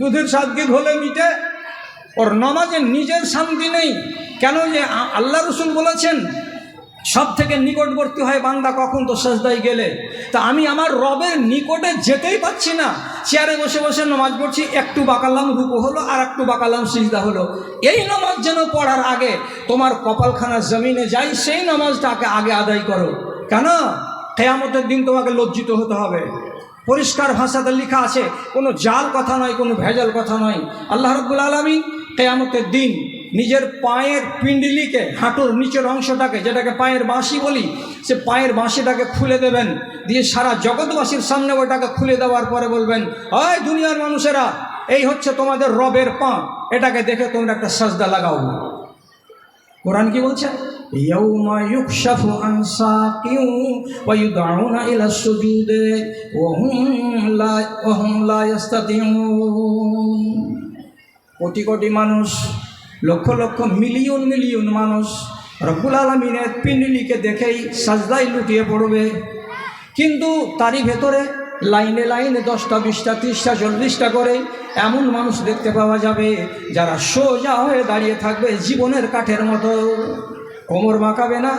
দুধের স্বাদকে ঘোলে মিটে? ওর নামাজে নিজের শান্তি নেই। কেন যে আল্লাহ রসুল বলেছেন সব থেকে নিকটবর্তী হয় বান্দা কখন তো সাজদাই গেলে। তা আমি আমার রবের নিকটে যেতেই পাচ্ছি না। চেয়ারে বসে বসে নামাজ পড়ছি, একটু বাকালাম রূপো হলো আর একটু বাকালাম সিজদা হলো। এই নামাজ যেন পড়ার আগে তোমার কপালখানা জমিনে যাই, সেই নামাজটাকে আগে আদায় করো। কেন? কেয়ামতের দিন তোমাকে লজ্জিত হতে হবে। পরিষ্কার ভাষাতে লেখা আছে, কোনো জাল কথা নয়, কোনো ভেজাল কথা নয়। আল্লাহ রব্বুল আলমী কেয়ামতের দিন নিজের পায়ের পিন্ডিলিকে, হাঁটুর নিচের অংশটাকে, যেটাকে পায়ের বাঁশি বলি, সে পায়ের বাঁশিটাকে খুলে দেবেন। দিয়ে সারা জগৎবাসীর সামনে ওটাকে খুলে দেওয়ার পরে বলবেন হয় দুনিয়ার মানুষেরা, এই হচ্ছে তোমাদের রবের পা। এটাকে দেখে তোমরা একটা সাজদা লাগাও। কোরআন কি বলছে? সাকিউ ওয়া ইউদউনা ইলা সুজুদে ওয়া হুম লা ওয়া হুম লা ইস্তাতিউন কোটি কোটি মানুষ, লক্ষ লক্ষ মিলিয়ন মিলিয়ন মানুষ রব্বুল আলমিনের পিন্ডিলিকে দেখেই সাজদাই লুটিয়ে পড়বে। কিন্তু তারই ভেতরে লাইনে লাইনে দশটা, বিশটা তিরিশটা চল্লিশটা করে এমন মানুষ দেখতে পাওয়া যাবে যারা সোজা হয়ে দাঁড়িয়ে থাকবে জীবনের কাঠের মতো। কোমর বাঁকাবে না,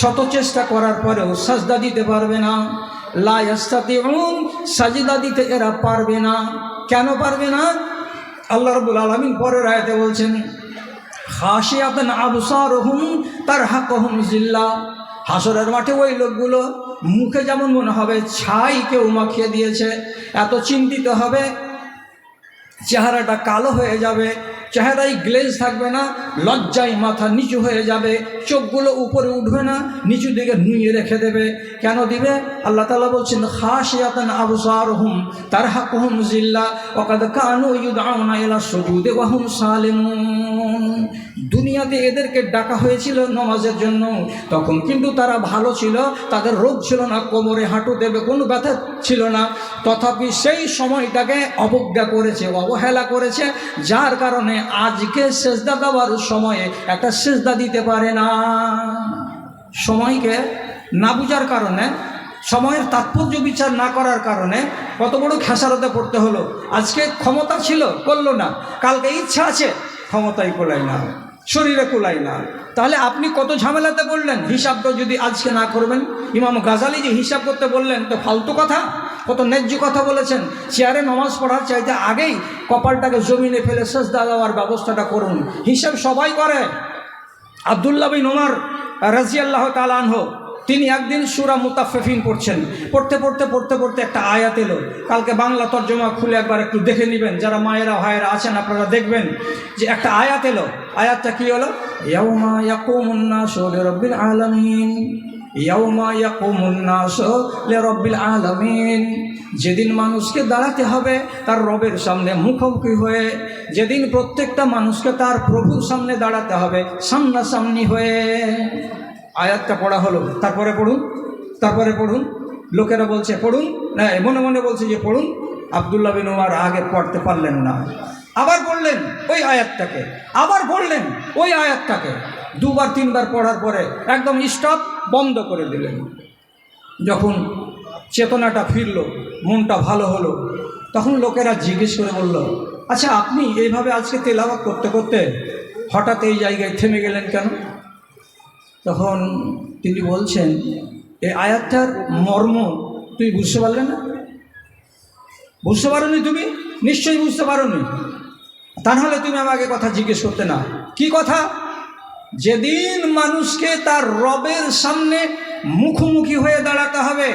শত চেষ্টা করার পরেও সাজদা দিতে পারবে না। লাস্তাতে সাজিদা দিতে এরা পারবে না। কেন পারবে না? আল্লাহ রবুল আলমিন পরের আয়তে বলছেন খাসিয়াতন আবসার হুম তার হাকহুম জিল্লা। হাসরের মাঠে ওই লোকগুলো মুখে যেমন মনে হবে ছাই কেউ মাখিয়ে দিয়েছে, এত চিন্তিত হবে, চেহারাটা কালো হয়ে যাবে চেহারায় গ্লেজ থাকবে না, লজ্জায় মাথা নিচু হয়ে যাবে, চোখগুলো উপরে উঠবে না, নিচু দিকে নুয়ে রেখে দেবে। কেন দিবে? আল্লাহ তালা বলছেন খাসিয়াতান আবসার হুম তার হাক হুম জিল্লা ওকাদ কানু সুজুদে ওয়াহুম সালিমুন। দুনিয়াতে এদেরকে ডাকা হয়েছিল নমাজের জন্য, তখন কিন্তু তারা ভালো ছিল, তাদের রোগ ছিল না, কোমরে হাঁটু দেবে, কোনো ব্যথা ছিল না। তথাপি সেই সময়টাকে অবজ্ঞা করেছে, অবহেলা করেছে, যার কারণে আজকে সেজদা দেওয়ার সময়ে একটা সেজদা দিতে পারে না। সময়কে না বুঝার কারণে, সময়ের তাৎপর্য বিচার না করার কারণে কত বড় খেসারতে পড়তে হলো। আজকে ক্ষমতা ছিল, করল না। কালকে ইচ্ছা আছে ক্ষমতাই করলাই না। শরীরে কুলাই না। তাহলে আপনি কত ঝামেলাতে বললেন? হিসাবটা যদি আজকে না করবেন। ইমাম গাজালি যে হিসাব করতে বললেন, তো ফালতু কথা। কত ন্যায্য কথা বলেছেন। চেয়ারে নমাজ পড়ার চাইতে আগেই কপালটাকে জমিনে ফেলে শেষ দেওয়ার ব্যবস্থাটা করুন। হিসাব সবাই করে। আবদুল্লাহ বিন ওমর রাজিয়াল্লাহ তালানহ তিনি একদিন সুরা মুতাফেফিন পড়ছেন। পড়তে পড়তে পড়তে পড়তে একটা আয়াত এলো। কালকে বাংলা তর্জমা খুলে একবার একটু দেখে নেবেন। যারা মায়েরা, ভাইয়েরা আছেন, আপনারা দেখবেন যে একটা আয়াত এলো। আয়াতটা কি হলো? ইয়াউমা ইয়াকুমুন নাসু লিরাব্বিল আলামিন। ইয়াউমা ইয়াকুমুন নাসু লিরাব্বিল আলামিন। যেদিন মানুষকে দাঁড়াতে হবে, তার রবের সামনে মুখোমুখি হয়ে। যেদিন প্রত্যেকটা মানুষকে তার প্রভুর সামনে দাঁড়াতে হবে, সামনাসামনি হয়ে। আয়াতটা পড়া হলো। তারপরে পড়ুন তারপরে পড়ুন। লোকেরা বলছে, পড়ুন? না, মনে মনে বলছে যে, পড়ুন। আবদুল্লাহ বিন ওমার আগে পড়তে পারলেন না। আবার পড়লেন ওই আয়াতটাকে। আবার পড়লেন ওই আয়াতটাকে। দুবার, তিনবার পড়ার পরে একদম স্টপ বন্ধ করে দিলেন। যখন চেতনাটা ফিরল, মনটা ভালো হলো, তখন লোকেরা জিজ্ঞেস করে বলল আচ্ছা আপনি এইভাবে আজকে তেলাওয়াত করতে করতে হঠাৎ এই জায়গায় থেমে গেলেন কেন? তখন তিনি বলছেন এই আয়াতটার মর্ম তুই বুঝতে পারলে না? বুঝতে পারোনি তুমি? নিশ্চয়ই বুঝতে পারোনি। তা নাহলে তুমি আমাকে কথা জিজ্ঞেস করতে না। কি কথা? যেদিন মানুষকে তার রবের সামনে মুখোমুখি হয়ে দাঁড়াতে হবে,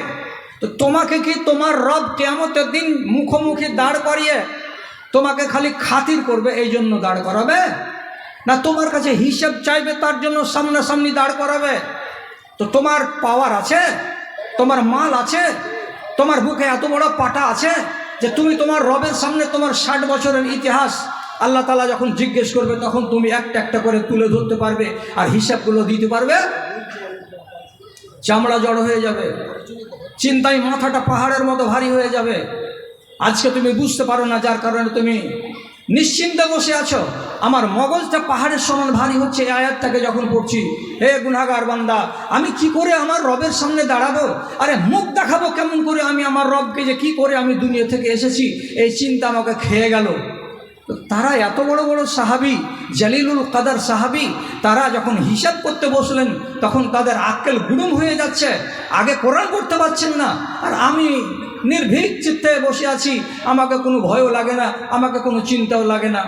তো তোমাকে কি তোমার রব কেমতের দিন মুখোমুখি দাঁড় করিয়ে তোমাকে খালি খাতির করবে এই জন্য দাঁড় করাবে? না তোমার কাছে হিসাব চাইবে তার জন্য সামনাসামনি দাঁড় করাবে? তো তোমার পাওয়ার আছে? তোমার মাল আছে? তোমার বুকে এত বড় পাটা আছে যে তুমি তোমার রবের সামনে তোমার ষাট বছরের ইতিহাস আল্লাহ তালা যখন জিজ্ঞেস করবে, তখন তুমি একটা একটা করে তুলে ধরতে পারবে আর হিসাবগুলো দিতে পারবে? চামড়া জড়ো হয়ে যাবে। চিন্তায় মাথাটা পাহাড়ের মতো ভারী হয়ে যাবে। আজকে তুমি বুঝতে পারো না যার কারণে তুমি নিশ্চিন্তে বসে আছো। আমার মগজটা পাহাড়ের সমান ভারী হচ্ছে এই আয়াতটাকে যখন পড়ছি। হে গুনাগার বান্দা, আমি কি করে আমার রবের সামনে দাঁড়াবো? আরে মুখ দেখাবো কেমন করে আমি আমার রবকে যে কি করে আমি দুনিয়া থেকে এসেছি? এই চিন্তা আমাকে খেয়ে গেল। তারা এত বড় বড় সাহাবি, জালিলুল কাদার সাহাবি, তারা যখন হিসাব করতে বসলেন, তখন তাদের আক্কেল গুডুম হয়ে যাচ্ছে। আগে কোরআন করতে পারছেন না। আর আমি নির্ভীক চিত্তে বসে আছি। আমাকে কোনো ভয়ও লাগে না আমাকে কোনো চিন্তাও লাগে না।